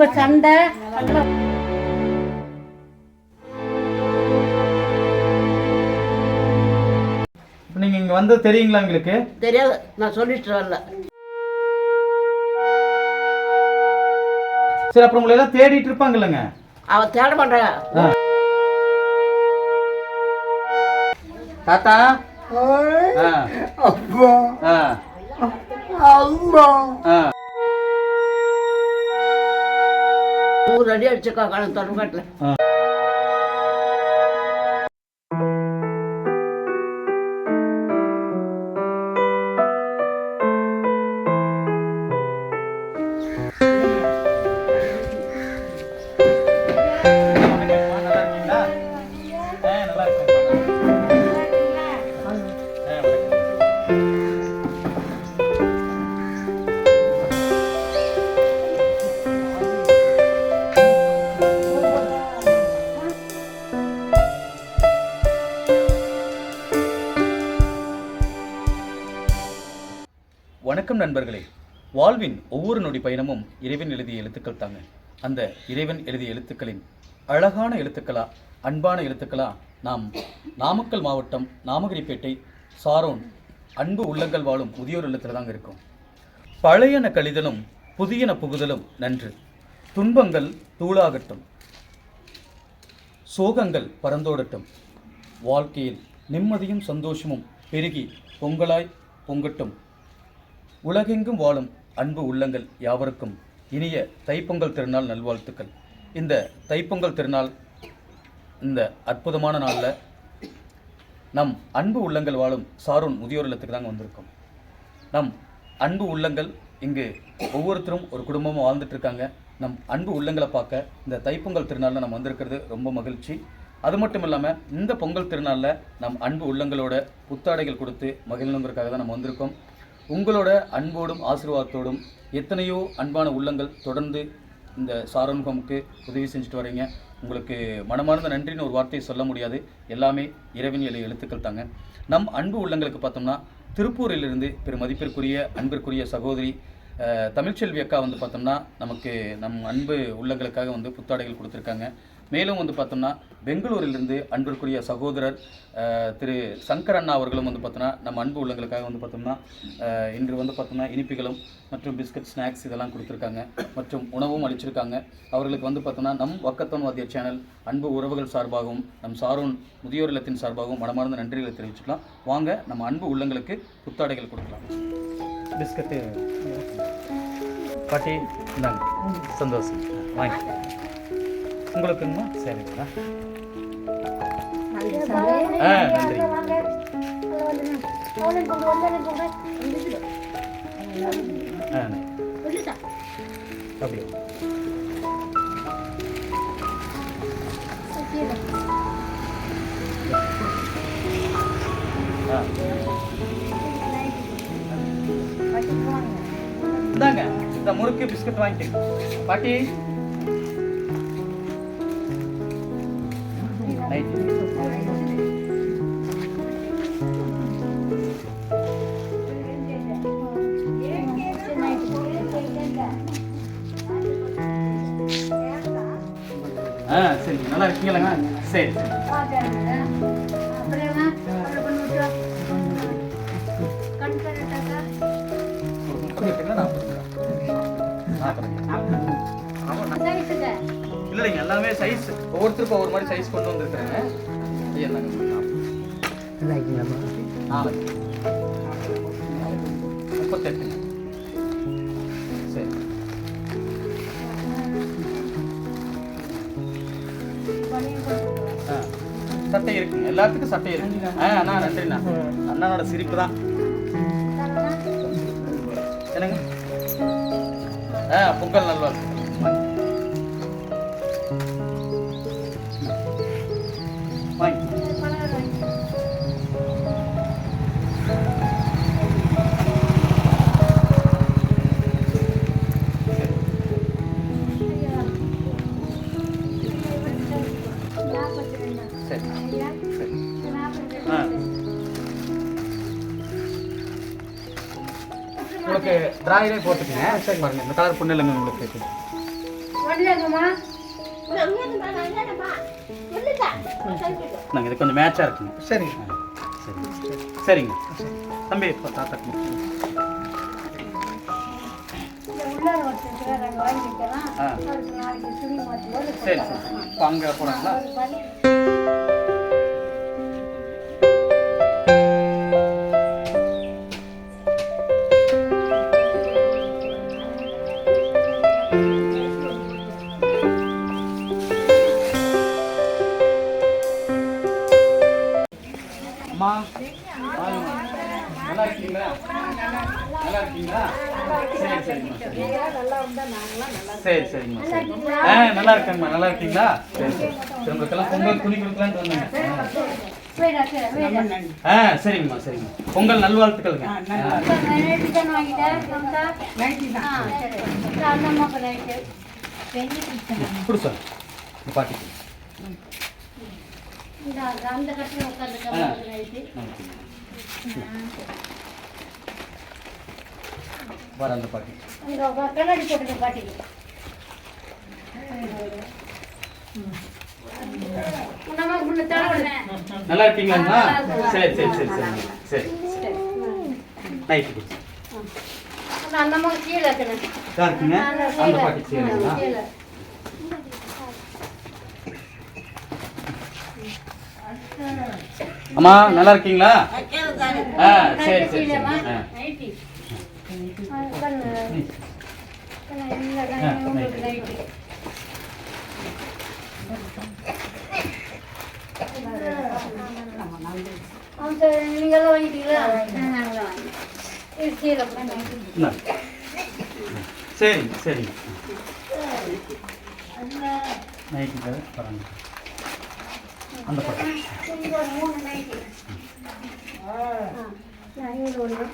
குடும்ப சண்டை. நீங்கள் இங்கே வந்தது தெரியுங்களா உங்களுக்கு தெரியாது. நான் சொல்லிட்டு வரல. சரி அப்புறம் உங்களை எல்லாம் தேடிட்டு இருப்பாங்க இல்லைங்க அவ தேட மாட்டாங்க தாத்தா? ஆ. ஆ. ஒரு அடி அடிச்சக்கா காலம் தொடர்பாட்டில் நண்பர்களே வாழ்வின் ஒவ்வொரு நொடி பயணமும் இறைவன் எழுதிய எழுத்துக்கள் தாங்க. அந்த இறைவன் எழுதிய எழுத்துக்களின் அழகான எழுத்துக்களா அன்பான எழுத்துக்களா நாம் நாமக்கல் மாவட்டம் நாமகிரிப்பேட்டை சாரோன் அன்பு உள்ளங்கள் வாழும் முதியோர் இல்லத்தில் தாங்க இருக்கும். பழையன கழிதலும் புதியன புகுதலும் நன்று. துன்பங்கள் தூளாகட்டும். சோகங்கள் பறந்தோடட்டும். வாழ்க்கையில் நிம்மதியும் சந்தோஷமும் பெருகி பொங்கலாய் பொங்கட்டும். உலகெங்கும் வாழும் அன்பு உள்ளங்கள் யாவருக்கும் இனிய தைப்பொங்கல் திருநாள் நல்வாழ்த்துக்கள். இந்த தைப்பொங்கல் திருநாள் இந்த அற்புதமான நாளில் நம் அன்பு உள்ளங்கள் வாழும் சாரூன் முதியோர் இல்லத்துக்கு தாங்க வந்திருக்கோம். நம் அன்பு உள்ளங்கள் இங்கு ஒவ்வொருத்தரும் ஒரு குடும்பமும் வாழ்ந்துட்டுருக்காங்க நம் அன்பு உள்ளங்களை பார்க்க இந்த தைப்பொங்கல் திருநாளில் நம்ம வந்திருக்கிறது ரொம்ப மகிழ்ச்சி. அது மட்டும் இல்லாமல் இந்த பொங்கல் திருநாளில் நம் அன்பு உள்ளங்களோட புத்தாடைகள் கொடுத்து மகிழணுங்கிறதுக்காக தான் நம்ம வந்திருக்கோம். உங்களோட அன்போடும் ஆசீர்வாதத்தோடும் எத்தனையோ அன்பான உள்ளங்கள் தொடர்ந்து இந்த சாரமுகமுக்கு உதவி செஞ்சுட்டு வரீங்க. உங்களுக்கு மனமார்ந்த நன்றின்னு ஒரு வார்த்தையை சொல்ல முடியாது. எல்லாமே இறைவன் எழு எழுத்துக்கள் தாங்க. நம் அன்பு உள்ளங்களுக்கு பார்த்தோம்னா திருப்பூரிலிருந்து பெரும் மதிப்பிற்குரிய அன்பிற்குரிய சகோதரி தமிழ்ச்செல்வி அக்கா வந்து பார்த்தோம்னா நமக்கு நம் அன்பு உள்ளங்களுக்காக வந்து புத்தாடைகள் கொடுத்துருக்காங்க. மேலும் வந்து பார்த்தோம்னா பெங்களூரிலிருந்து அன்பிற்குரிய சகோதரர் திரு சங்கர் அண்ணா அவர்களும் வந்து பார்த்தோம்னா நம்ம அன்பு உள்ளங்களுக்காக வந்து பார்த்தோம்னா இன்று வந்து பார்த்தோம்னா இனிப்புகளும் மற்றும் பிஸ்கட் ஸ்நாக்ஸ் இதெல்லாம் கொடுத்துருக்காங்க மற்றும் உணவும் அளிச்சிருக்காங்க. அவர்களுக்கு வந்து பார்த்தோம்னா நம் வக்கத்தோன் வாத்திய சேனல் அன்பு உறவுகள் சார்பாகவும் நம் சாரோன் முதியோர் இல்லத்தின் சார்பாகவும் மனமார்ந்த நன்றிகளை தெரிவிச்சுக்கலாம். வாங்க நம்ம அன்பு உள்ளங்களுக்கு புத்தாடைகள் கொடுக்கலாம். பிஸ்கட்டு. பாட்டி இந்தாங்க. சந்தோஷம். வாங்கி. உங்களுக்குங்கம்மா? சரிங்களா ஆ நன்றி. ஆ அப்படியே? ஆ. இந்தாங்க இந்த முறுக்கு பிஸ்கட் வாங்கிக்கங்க. பாட்டி. ஆ சரி நல்லா இருக்கீங்களாங்க சரி சரி. இல்லை இல்லைங்க எல்லாமே சைஸ் ஒவ்வொருத்தருக்கும் ஒவ்வொரு மாதிரி சைஸ் கொண்டு வந்திருக்காங்க ஐயா என்னங்க நாளைக்கு முப்பத்தெட்டு. சரி. சட்டை இருக்குங்க. எல்லாத்துக்கும் சட்டை இருக்குங்க ஆ அண்ணா நன்றிண்ணா. அண்ணனோட சிரிப்பு தான். என்னங்க? ஆ பொங்கல் வாங்கி டிராயரே போட்டுக்கங்க. சரி பாருங்க இந்த கலர் பொண்ணு இல்லைங்க உங்களுக்கு. நாங்கள் இது கொஞ்சம் மேட்சாக இருக்குங்க. சரிங்க. சரி. சரிங்க. தம்பி இப்போ தாத்தாக்கு சரி சரி. இப்போ அங்கே போகிறாங்களா இருக்கீங்களா சரி சரிம்மா. சரி சரிம்மா சரி. ஆ நல்லா இருக்காங்கம்மா நல்லா இருக்கீங்களா சரி. சரி உங்களுக்கெல்லாம் பொங்கல் துணி கொடுக்கலான்ட்டு வந்தேங்க ஆ. சரிங்கம்மா சரிங்கம்மா பொங்கல் நல்வாழ்த்துக்கள்ங்க. கொடு சார். இந்த பாட்டிக்கு இந்த அந்த கட்டில் உட்காந்துருக்க வர அந்த பாட்டி. அங்கே கண்ணாடி முன்ன தலைவனேன் நல்லா இருக்கீங்களாம்மா? சரி சரி சரி சரி சரி. நைட்டு அந்த கீழே இருக்குங்க. அந்த பாட்டி அம்மா நல்லா இருக்கீங்களா? ஆ சரி சரி சரி. கீழேம்மா ஆ நைட்டி கண்ணு கண்ணு இல்லை கண்ணு உங்களுக்கு நைட்டி ஆமாம் சார் நீங்களாம் வாங்கிட்டீங்களா அந்த ஒரு மூணு நைட்டி நான் இங்க ஒன்று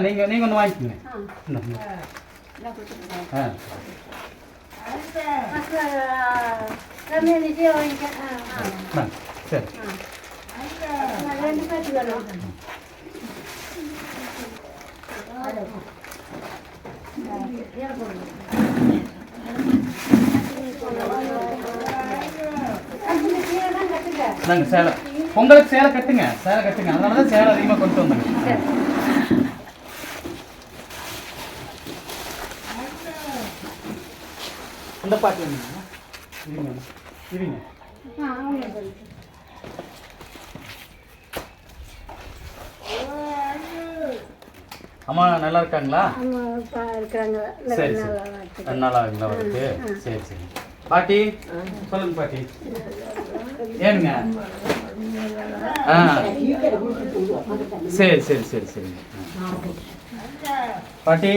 நீங்கள் நீங்கள் ஒன்று வாங்கிக்கோங்க. ஆ. சரி. நாங்கள் சேலை. பொங்கலுக்கு சேலை கட்டுங்க சேலை கட்டுங்க. அதனால தான் சேலை அதிகமாக கொண்டு வந்தாங்க அந்த பாட்டு இருங்க இருங்க ஆ அவங்களுக்கு அம்மா நல்லா இருக்காங்களா? சரி சரி. ரெண்டு நாள் ஆகுங்களா அவருக்கு? சரி சரி. பாட்டி சொல்லுங்க பாட்டி. ஏனுங்க? ஆ. சரி சரி சரி சரிங்க. பாட்டி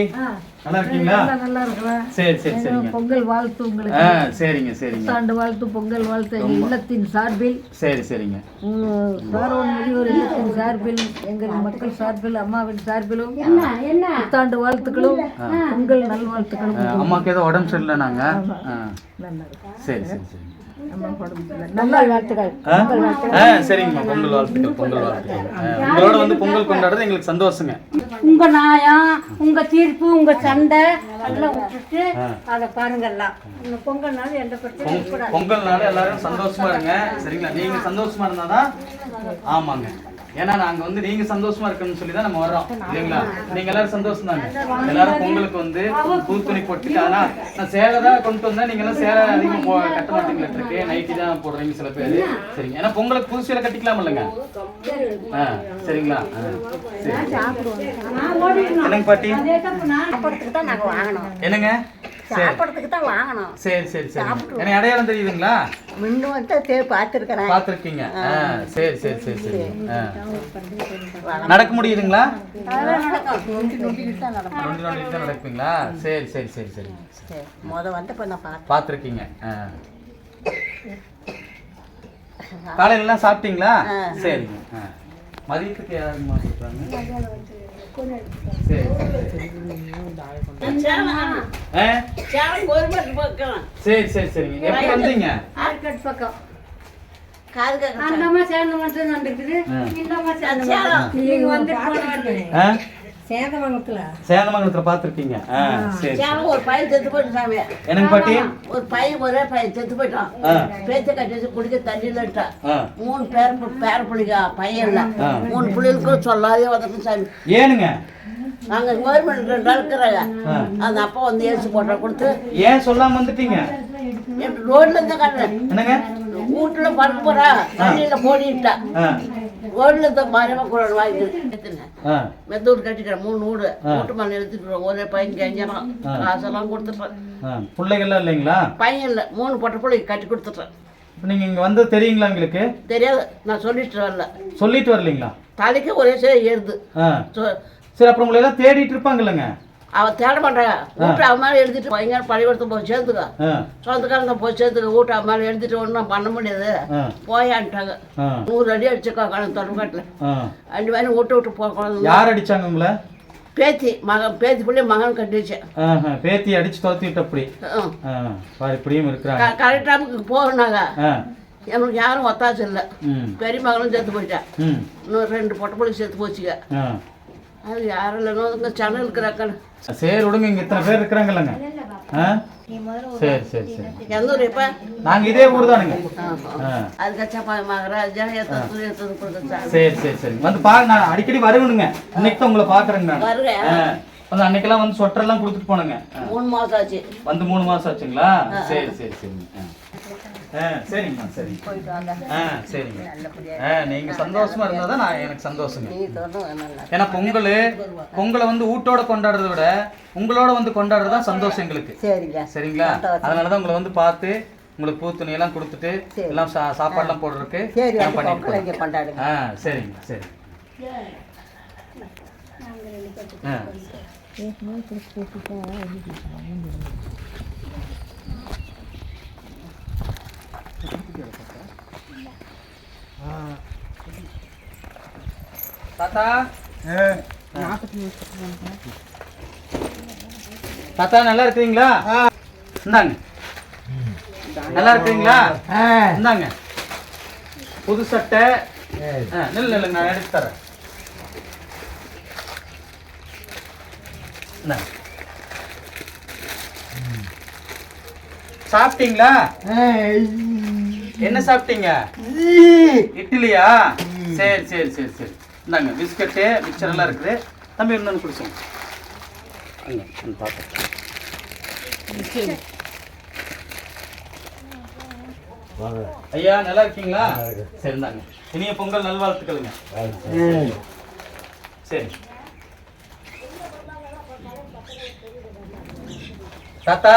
நல்லா இருக்கீங்களா? நல்லா இருக்கிறேன் சரி சரி சரிங்க. பொங்கல் வாழ்த்து உங்களுக்கு. ஆ சரிங்க சரிங்க. புத்தாண்டு வாழ்த்து பொங்கல் வாழ்த்து இல்லத்தின் சார்பில். சரி சரிங்க. சாரோன் முதியோர் இல்லத்தின் சார்பில் எங்கள் மக்கள் சார்பில் அம்மாவின் சார்பிலும் என்ன புத்தாண்டு வாழ்த்துக்களும் பொங்கல் நல்வாழ்த்துக்களும். அம்மாவுக்கு ஏதோ உடம்பு சரியில்லை நாங்க ஆ. நல்லா இருக்கும் சரி சரி சரி சரிங்கம்மா. பொங்கல் வாழ்த்துக்கள் பொங்கல் வாழ்த்துக்கள். உங்களோட வந்து பொங்கல் கொண்டாடுறது எங்களுக்கு சந்தோஷங்க. உங்க நியாயம் உங்க தீர்ப்பு உங்க சண்டை எல்லாம் விட்டுட்டு அதை பாருங்கல்லாம். இந்த பொங்கல் நாள் எந்த பிரச்சனையும் இருக்கக்கூடாது. பொங்கல் நாள் எல்லாரும் சந்தோஷமா இருங்க. சரிங்களா? நீங்க சந்தோஷமா இருந்தாதான் ஆமாங்க. ஏன்னா நாங்க வந்து நீங்க சந்தோஷமா இருக்கணும்னு சொல்லி தான் நம்ம வர்றோம். இல்லைங்களா? நீங்க எல்லாரும் சந்தோஷம் தாங்க எல்லாரும் பொங்கலுக்கு வந்து புது துணி போட்டுட்டு ஆனா நான் சேலை தான் கொண்டு வந்தேன். நீங்க எல்லாம் சேலை அதிகமா போ கட்ட மாட்டீங்களா இருக்கு நைட்டி தான் போடுறீங்க சில பேர். சரிங்க. ஏன்னா பொங்கலுக்கு புது சேலை கட்டிக்கலாம் இல்லைங்க? ஆ சரிங்களா? என்னங்க பாட்டி? என்னங்க? சாப்பிட்றதுக்கு தான் வாங்கினோம் சரி சரி சரி. எனக்கு அடையாளம் தெரியுதுங்களா? முன்ன வந்து தே பார்த்துருக்குறேன். பார்த்துருக்கீங்க. ஆ சரி சரி சரி சரி. நடக்க முடியுதுங்களா? நொண்டி நொண்டிக்கிட்டு தான் நடக்கும் நடப்பீங்களா? சரி சரி சரி சரி. முத வந்து இப்போ நான் பார்த்துருக்கீங்க. காலையிலலாம் சாப்பிட்டீங்களா? சரிங்க. ஆ. மதியத்துக்கு யாருமா சொல்கிறாங்க சரி சரி சரி. சரிங்க எப்படி வந்தீங்க? ஆர்கட் பக்கம். அந்த அம்மா சேர்ந்த மட்டும் நடக்குது. இந்த அம்மா சேர்ந்த நீங்க வந்துட்டு சேதமங்கலத்தில் சரி சேலம் ஒரு பையன் செத்து போயிட்டு சாமி. எனக்கு பாட்டி? ஒரு பையன் ஒரே பையன் செத்து போயிட்டான். பேச்ச கட்டி வச்சு குடிக்க தண்ணியிலட்டான் ஆ. மூணு பேர் பேர பிள்ளைங்க பையன் இல்ல. மூணு பிள்ளைகளுக்கும் சொல்லாதே வந்துட்டு சாமி. ஏனுங்க? நாங்க கவர்மெண்ட் ரெண்டு நாள் இருக்கிறாங்க. அந்த அப்பா வந்து ஏசி போட்டா கொடுத்து ஏன் சொல்லாம வந்துட்டீங்க? ரோட்ல இருந்து காட்டுறேன். என்னங்க? வீட்டுல பறக்க போறா. தண்ணியில போடிட்டா ஆ ரோட்ல இருந்த மரமா கூட வாங்கிட்டு ஆ. மெத்தூர் கட்டிக்கிறேன். மூணு வீடு மேலே எடுத்துட்டு ஒரே பையன் கெஞ்சலாம் ஆ. காசெல்லாம் கொடுத்துட்டேன் பிள்ளைகள்லாம் இல்லைங்களா? பையன் இல்லை. மூணு பொட்டை பிள்ளைக்கு கட்டி கொடுத்துட்டேன் நீங்கள் இங்கே வந்து தெரியுங்களா உங்களுக்கு? தெரியாது. நான் சொல்லிட்டு வரல. சொல்லிட்டு வரலீங்களா? தலைக்கு ஒரே சரி ஏறுது. சரி அப்புறம் உங்களை எல்லாம் தேடிட்டு இருப்பாங்கல்லங்க. அவ தேட மாட்டாங்க வீட்டு அவன் மேலே எழுதிட்டு பையன் பள்ளிக்கூடத்தை போய் சேர்த்துக்க சொந்தக்காரங்க போய் சேர்த்துக்க வீட்டு அவன் மேலே எழுதிட்டு ஒன்றும் பண்ண முடியாது. போயான்ட்டாங்க நூறு அடி அடிச்சுக்கா கணக்கு தொடர்பாட்டில் ஆ. ரெண்டு பேரும் விட்டு விட்டு போ குழந்தை யார் அடிச்சாங்க உங்களை? பேத்தி மகன் பேத்தி பிள்ளை மகன் கட்டி வச்சேன் ஆஹா, பேத்தி அடிச்சு துரத்திட்டு அப்படி இப்படியும் இருக்கிறாங்க. கரெக்ட் டைமுக்கு போகணாங்க எனக்கு யாரும் ஒத்தாசம் இல்லை. பெரிய மகளும் செத்து போயிட்டா. ம். இன்னும் ரெண்டு பொட்டை பிள்ளை செத்து போச்சுங்க. அது இங்கே சேனல் இருக்கிறாக்கன்னு சரி விடுங்க இங்க இத்தனை பேர் இருக்கிறாங்கல்லங்க. ஆ? சரி சரி சரி. எந்த ஊர் இப்போ? நாங்க இதே ஊர் தானுங்க. சரி சரி சரி. வந்து பாருங்க நான் அடிக்கடி வருவனுங்க. இன்னைக்கு தான் உங்களை பாக்குறேங்க நான். வருவேன். ஆ. வந்து அன்னைக்கெல்லாம் வந்து சொட்டர் எல்லாம் கொடுத்துட்டு போனேங்க. ஆ. மூணு மாதம் ஆச்சு. வந்து மூணு மாசம் ஆச்சுங்களா? சரி சரி சரிங்க ஆ. ஆ சரிங்கம்மா சரிங்க வாங்க. ஆ சரிங்க ஆ நீங்க சந்தோஷமா இருந்தா தான் நான் எனக்கு சந்தோஷங்க. ஏன்னா பொங்கல் பொங்கலை வந்து வீட்டோட கொண்டாடுறதை விட உங்களோட வந்து கொண்டாடுறது தான் சந்தோஷம் எங்களுக்கு. சரிங்க. சரிங்களா? அதனால தான் உங்களை வந்து பார்த்து உங்களுக்கு பூ துணி எல்லாம் கொடுத்துட்டு சரி. எல்லாம் சா சாப்பாடுலாம் போடுறதுக்கு சரி பண்ணிட்டு பொங்கல் போறேன். இங்கே கொண்டாடுங்க. ஆ சரிங்க சரி ஆ தாத்தா தாத்தா நல்லா இருக்கீங்களா இந்தாங்க. நல்லா இருக்கீங்களா இந்தாங்க. புது சட்டை. ஆ, நில்லு நில்லுங்க நான் எடுத்து தரேன். சாப்பிட்டீங்களா? என்ன சாப்பிட்டீங்க? இட்லியா? சரி சரி சரி சரி. இந்தாங்க பிஸ்கட்டு மிக்சர் எல்லாம் இருக்குது. தம்பி இன்னொன்று குடிச்சோங்க அங்கே அந்த பாத்திரம் ஐயா நல்லா இருக்கீங்களா? சரி இந்தாங்க. இனிய பொங்கல் நல்வாழ்த்துக்களுங்க. சரி. தாத்தா.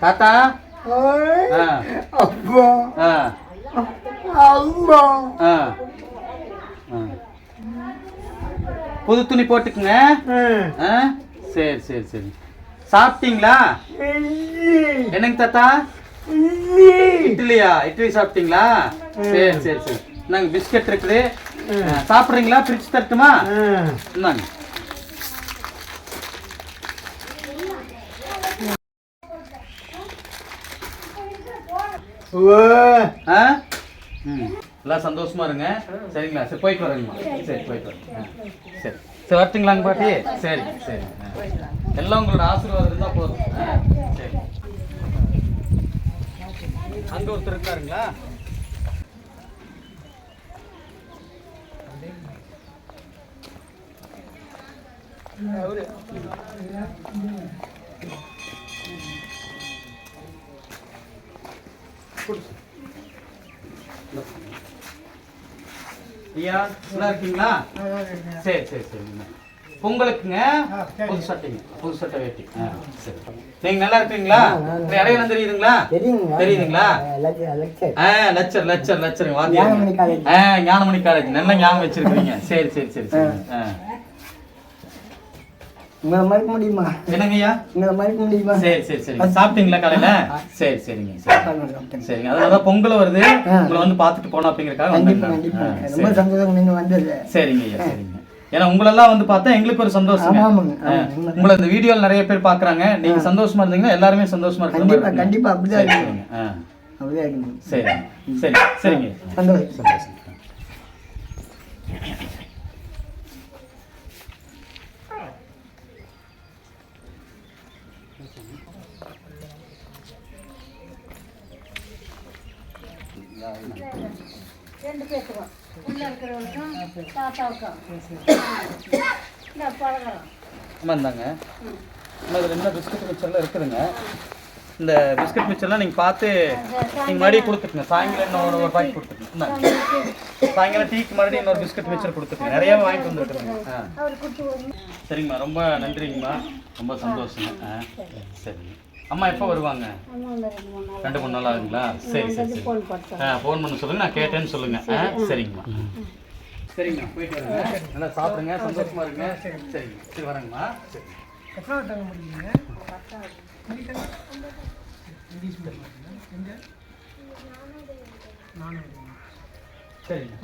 தாத்தா? ஆ. ஆ. புது துணி போட்டுக்குங்க. சரி சரி சரி. சாப்பிட்டீங்களா? என்னங்க தாத்தா? இட்லியா? இட்லி சாப்பிட்டீங்களா? சரி சரி சரி. நாங்க பிஸ்கட் இருக்குது. சாப்பிட்றீங்களா? பிரிச்சு தரட்டுமா? இந்தாங்க. எல்லாம் சந்தோஷமா இருங்க. சரிங்களா? சரி போயிட்டு வரேங்கம்மா. சரி போயிட்டு வரேன். சரி. சரி வரட்டுங்களாங்க பாட்டி? சரி சரி. எல்லாம் உங்களோட ஆசீர்வாதம் இருந்தா போதும். சரி. அங்க ஒருத்தர் இருக்காருங்களா? ஐயா நல்லா இருக்கீங்களா? சரி சரி சரிங்க பொங்கலுக்குங்க புது சட்டைங்க. புது சட்டை வேட்டி. ஆ, சரி. நீங்க நல்லா இருக்கீங்களா இந்த இடையில தெரியுதுங்களா? தெரியுதுங்களா? ஆ லட்சர் லட்சர் லட்சர் ஞானமணி காலேஜ். நல்ல ஞாபகம் வச்சிருக்கீங்க சரி சரி சரி சரி. உங்களை மறுக்க முடியுமா? என்னங்க ஐயா? உங்களை மறுக்க முடியுமா? சரி சரி சரி. சாப்பிட்டீங்களா காலையில? சரி சரிங்க சரி. சரிங்க. அதனால பொங்கல் வருது. உங்களை வந்து பார்த்துட்டு போனோம் ஆ, ரொம்ப. சந்தோஷம் நீங்க வந்தது சரிங்க ஐயா சரிங்க. ஏன்னா உங்களெல்லாம் வந்து பார்த்தா எங்களுக்கு ஒரு சந்தோஷம். உங்களை இந்த வீடியோல நிறைய பேர் பாக்குறாங்க நீங்க சந்தோஷமா இருந்தீங்கன்னா எல்லாருமே சந்தோஷமா இருக்கிற மாதிரி கண்டிப்பா, இருக்குங்க. கண்டிப்பா அப்படிதான் இருக்கணும். சரி சரி சரிங்க. சந்தோஷம். சந்தோஷம். ரெண்டு பேத்துக்கும். உள்ள இருக்கிறவங்களுக்கும் தாத்தாவுக்கும். இந்த பழகிறோம் அம்மா இந்தாங்க. அம்மா இதில் என்ன பிஸ்கட் மிச்சர்லாம் இருக்குதுங்க? இந்த பிஸ்கட் மிச்சர்லாம் நீங்கள் பார்த்து நீங்கள் மறுபடியும் கொடுத்துட்டுங்க சாயங்காலம் இன்னும் ஒரு பாக்கெட் கொடுத்துருங்க சாயங்காலம் டீக்கு மறுபடியும் இன்னொரு பிஸ்கட் மிச்சர் கொடுத்துருங்க நிறைய வாங்கிட்டு வந்துருக்குறேங்க ஆ. சரிங்கம்மா. ரொம்ப நன்றிங்கம்மா. ரொம்ப சந்தோஷங்க. ஆ. சரிங்க அம்மா எப்போ வருவாங்க? ரெண்டு மூணு நாள் ஆகுங்களா? சரி சரி ஆ ஃபோன் பண்ண சொல்லுங்க. நான் கேட்டேன்னு சொல்லுங்க. ஆ சரிங்கம்மா. சரிங்கம்மா போயிட்டு வரேங்க நல்லா சாப்பிடுங்க சந்தோஷமா இருங்க. சரிங்க சரி வரேங்கம்மா. சரி சரிங்க.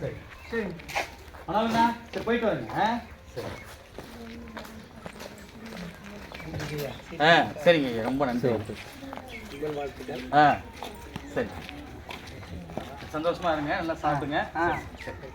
சரி. சரி. ஆனாலும்ண்ணா சரி போயிட்டு வரேங்க சரி. ஆ சரிங்க ஐயா ரொம்ப நன்றி. ஆ சரி. சந்தோஷமா இருங்க நல்லா சாப்பிடுங்க. ஆ. சரி.